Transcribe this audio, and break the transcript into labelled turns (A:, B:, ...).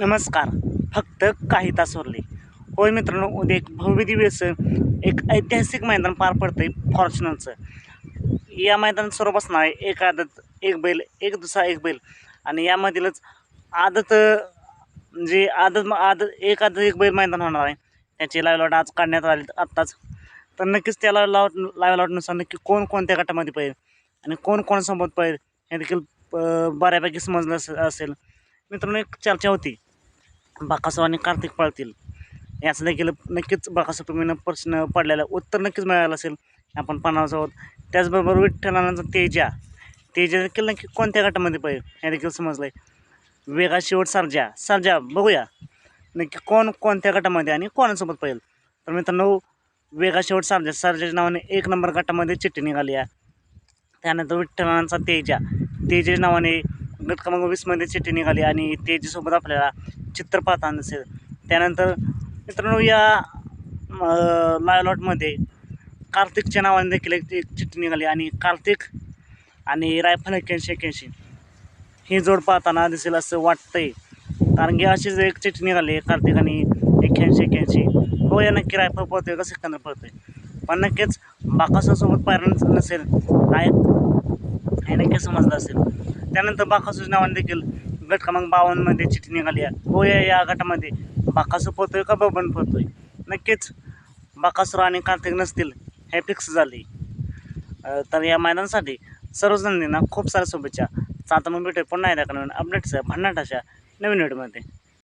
A: नमस्कार. फक्त काही तास उरले. होय मित्रांनो उद्या एक भव्य दिव्यचं एक ऐतिहासिक मैदान पार पडतं आहे फॉर्च्युनरचं. या मैदान सर्व बसणार आहे एक आदत एक बैल एक दुसरा एक बैल. आणि यामधीलच आदत जे आदत आदत एक आदत एक बैल मैदान होणार आहे. त्याची लाईव्ह लॉट आज काढण्यात आली आत्ताच. तर नक्कीच त्याला लॉट लाईव्ह लॉटनुसार नक्की कोण कोणत्या गटामध्ये पाहिजे आणि कोण कोणासोबत पाहिजे हे देखील बऱ्यापैकी समजलं असेल. मित्रांनो एक चर्चा होती. बाकासो आणि कार्तिक पळतील. याचं देखील नक्कीच बाकासो प्रेमीनं प्रश्न पडलेला उत्तर नक्कीच मिळालं असेल. आपण पाहणार आहोत. त्याचबरोबर विठ्ठलानाचा तेजा. तेजा देखील नक्की कोणत्या गटामध्ये पाहिजे हे देखील समजलं आहे वेगा शेवट सर्जा. सर्जा बघूया. नक्की कोण कोणत्या गटामध्ये आणि कोणासोबत पाहिजे तर मित्रांनो वेगा शेवट सर्जा. सर्जाच्या नावाने एक नंबर गटामध्ये चिठ्ठी निघाली आहे. त्यानंतर विठ्ठलानाचा तेजा. तेजाच्या नावाने गट क्रमांक वीसमध्ये चिठ्ठी निघाली आणि तेजीसोबत आपल्याला चित्र पाहताना दिसेल. त्यानंतर मित्रांनो या लायलॉटमध्ये कार्तिकच्या नावाने देखील एक चिठ्ठी निघाली आणि कार्तिक आणि रायफल एक्क्याऐंशी एक्क्याऐंशी ही जोड पाहताना दिसेल असं वाटतंय. कारण की अशीच एक चिठ्ठी निघाली आहे कार्तिक आणि एक्क्याऐंशी एक्क्याऐंशी. हो या नक्की रायफल पळतोय का सिकंदर पळतोय? पण नक्कीच बाकासासोबत पायरण नसेल नायक हे नक्की समजलं असेल. त्यानंतर बाकासूच्या नावाने देखील गट क्रमांक बावन्नमध्ये चिठ्ठी निघाली आहे. हो या या गटामध्ये बाकासूर पोहतोय का बबन पोहतोय? नक्कीच बाकासूर आणि कार्तिक नसतील हे फिक्स झाले. तर या मैदानासाठी सर्वजणांना खूप साऱ्या शुभेच्छा. तर आता मग भेटूया पुन्हा एकदा. नवीन अपडेट्स भन्नाटाच्या नवीन व्हिडिओमध्ये.